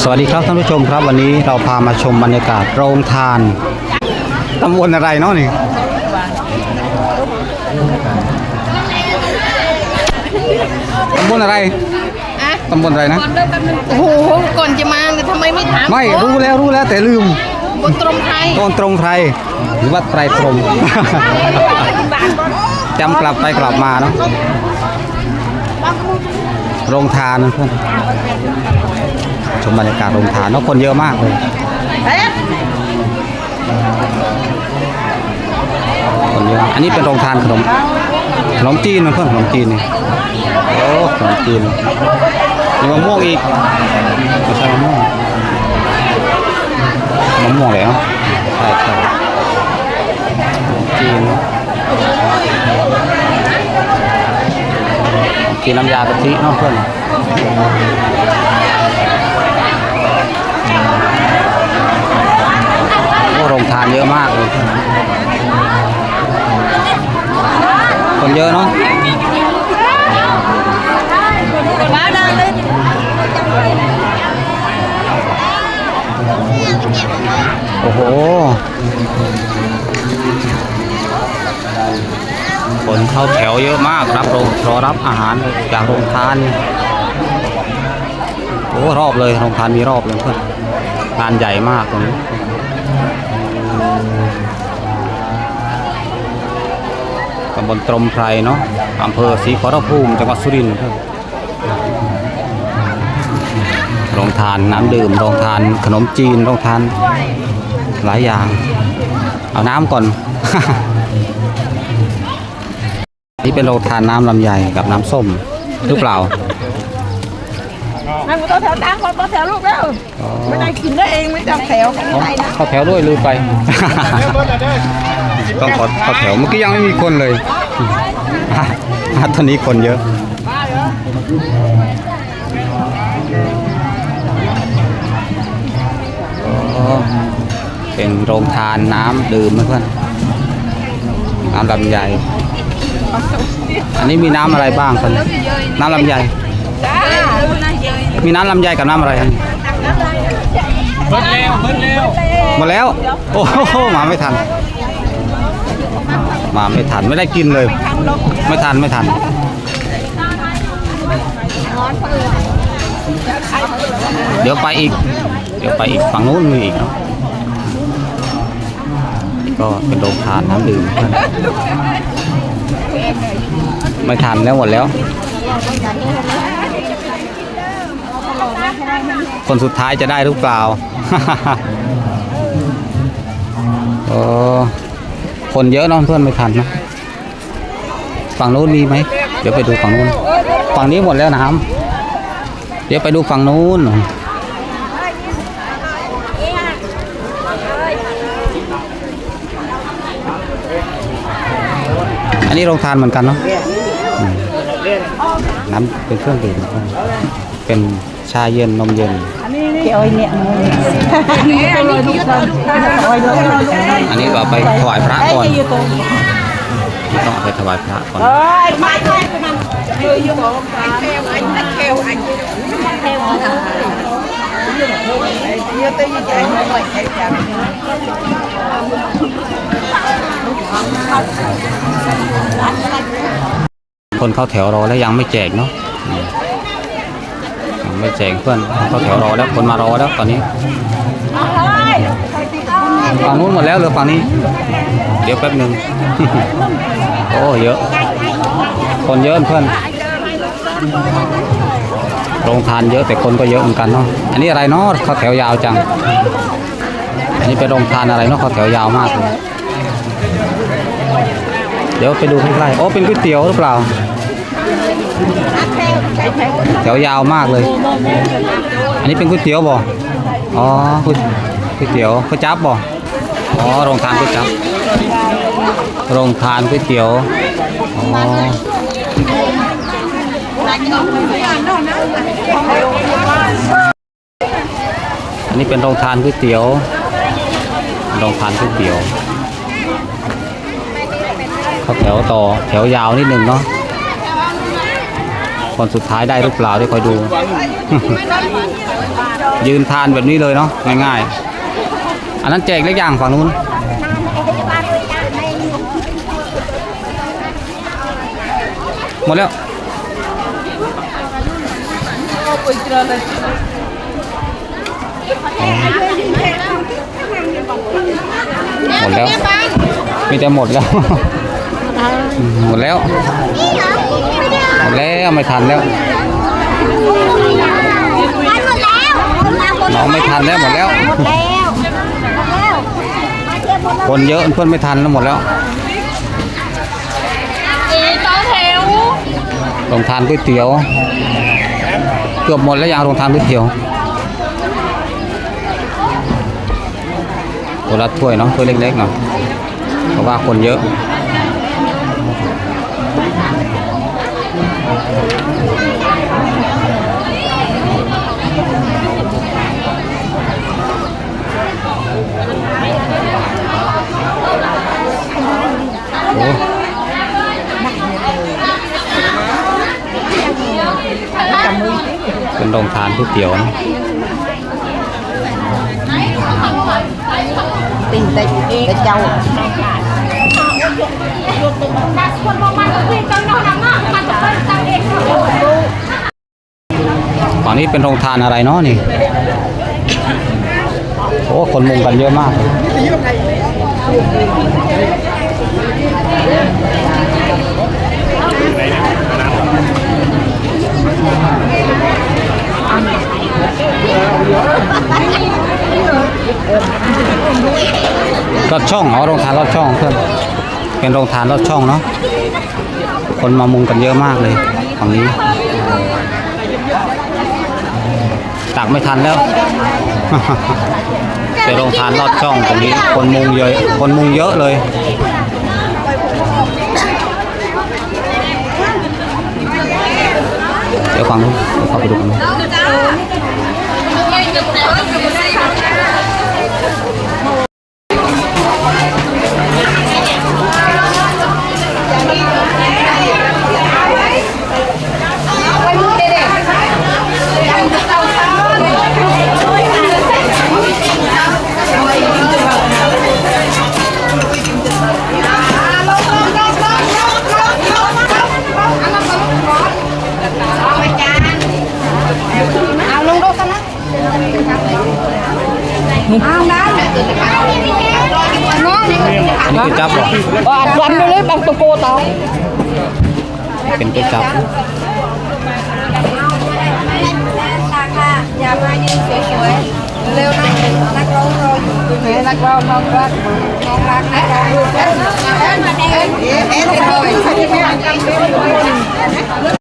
สวัสดีครับท่านผู้ชมครับวันนี้เราพามาชมบรรยากาศโรงทานตำบลอะไรเนาะนี่ตำบลอะไรอะตำบลอะไรนะโอ้โหก่อนจะมาเนี่ยทำไมไม่ถามไม่ก่อนรู้แล้วรู้แล้วแต่ลืมบนตรงไทยต้นตรงไพรหรือวัดไพรพรหมจำกลับไปกลับมาเนาะโรงทานนะเพื่อน ชมบรรยากาศโรงทานเนาะคนเยอะมากเลยคนเยอะอันนี้เป็นโรงทานขนมขนมจีนนะเพื่อนขนมจีนนี่โอ้ขนมจีนมีมะม่วงอีกไม่ใช่มะม่วงมะม่วงเลยเนาะใช่ใช่ขนมจีนกินน้ำยากะทิเนาะเพื่อน เยอะมากเลยคนเยอะเนาะมาดังเลยโอ้โหคนเข้าแถวเยอะมากรับโรงรอรับอาหารจากโรงทานนี่โอ้รอบเลยโรงทานมีรอบเลยเพื่อนงานใหญ่มากตรงนี้ ตำบลตรมไพรเนาะอำเภอศรีขอรภูมิจังหวัดสุรินทร์เพื่องทานน้ำดื่มโรงทานขนมจีนโรงทานหลายอย่าง เอาน้ำก่อน นี่เป็นโรงทานน้ำลำไยกับน้ำส้มหรือเปล่า นั่งบนโต๊ะแถวตั้งคนโต๊ะแถวลูกแล้วไม่ได้กินได้เองไม่ต้องแถวกันไม่ได้นะเข้าแถวด้วยลืมไป ต้องขอเข้าแถวเมื่อกี้ยังไม่มีคนเลยอะอะตอนนี้คนเยอะอ๋อเป็นโรงทานน้ำดื่มนะเพื่อนน้ำลำไยอันนี้มีน้ำอะไรบ้างครับน้ำลำไยจ้า มีน้ำลำไยกับน้ำอะไรอันนี้เบิ้ลเร็วเบิ้ลเร็วหมดแล้ว โอ้โหมาไม่ทัน มาไม่ทันไม่ได้กินเลย ไม่ทันไม่ทันเดี๋ยวไปอีก เดี๋ยวไปอีกฝั่งนู้นมีอีกเนาะก็เป็นโรงทานน้ำดื่มไม่ทันแล้วหมดแล้ว คนสุดท้ายจะได้หรือเปล่า โอ้คนเยอะเนอะเพื่อนไม่ทันนะฝั่งนู้นมีไหม เดี๋ยวไปดูฝั่งนู้น ฝั่งนี้หมดแล้วนะครับ เดี๋ยวไปดูฝั่งนู้น อันนี้โรงทานเหมือนกันเนาะ น้ำเป็นเครื่องดื่มนะครับเป็นชาเย็นนมเย็นอันนี้ก็เอาไปถวายพระก่อนนี่ต้องเอาไปถวายพระก่อน คนเข้าแถวรอแล้วยังไม่แจกเนาะยังไม่แจกเพื่อนเข้าแถวรอแล้วคนมารอแล้วตอนนี้ฝั่งนู้นหมดแล้วเหรือฝั่งนี้ เดี๋ยวแป๊บหนึ่งโอ้เยอะ คนเยอะเพื่อนโรงทานเยอะแต่คนก็เยอะเหมือนกันเนาะอันนี้อะไรเนาะเข้าแถวยาวจัง อันนี้เป็นโรงทานอะไรเนาะเข้าแถวยาวมากเลยเดี๋ยวไปดูใกล้ๆโอ้เป็นก๋วยเตี๋ยวหรือเปล่า แถวยาวมากเลย อันนี้เป็นก๋วยเตี๋ยวบ่อ๋อก๋วยก๋วยเตี๋ยวก๋วยจั๊บบ่อ๋อโรงทานก๋วยจั๊บโรงทานก๋วยเตี๋ยวอ๋ออันนี้เป็นโรงทานก๋วยเตี๋ยวโรงทานก๋วยเตี๋ยวเขาแถวต่อแถวยาวนิดหนึ่งเนาะ คนสุดท้ายได้หรือเปล่าเดี๋ยวคอยดู ยืนทานแบบนี้เลยเนาะง่ายๆ อันนั้นแจกเล็กอย่างฝั่งนู้นหมดแล้วเอาไปเจอเลยหมดแล้ว มีแต่หมดแล้ว หมดแล้ว หมดแล้วไม่ทันแล้วน้องไม่ทันแล้วหมดแล้ว คนเยอะเพื่อนไม่ทันแล้วหมดแล้วอีต่อแถวโรงทานก๋วยเตี๋ยว เกือบหมดแล้วยังโรงทานก๋วยเตี๋ยวตัวละถ้วยเนาะถ้วยเล็กๆเนาะเพราะว่าคนเยอะ เป็นโรงทานก๋วยเตี๋ยวนะตีแต่แต่เจ้าตอนนี้เป็นโรงทานอะไรเนาะนี่ โอ้ คนมุงกันเยอะมาก รถช่องอ๋อโรงทานรถช่องเพื่อนเป็นโรงทานรถช่องเนาะคนมามุงกันเยอะมากเลยฝั่งนี้ตักไม่ทันแล้วเป็นโรงทานลอดช่องตรงนี้ คนมุงเยอะคนมุงเยอะเลยเดี๋ยวฟังนู้นเดี๋ยวเข้าไปดูกัน Nung. Ini kecap loh. Oh, aduan dulu bang toko tau. Bikin kecap. อย่ามายืนสวยๆเร็วนะนักร้องรออยู่เฮ้นักร้องน้องรักน้องรักนะน้องรักเอ็นเอ็นเอ็นเอ็นเอ็น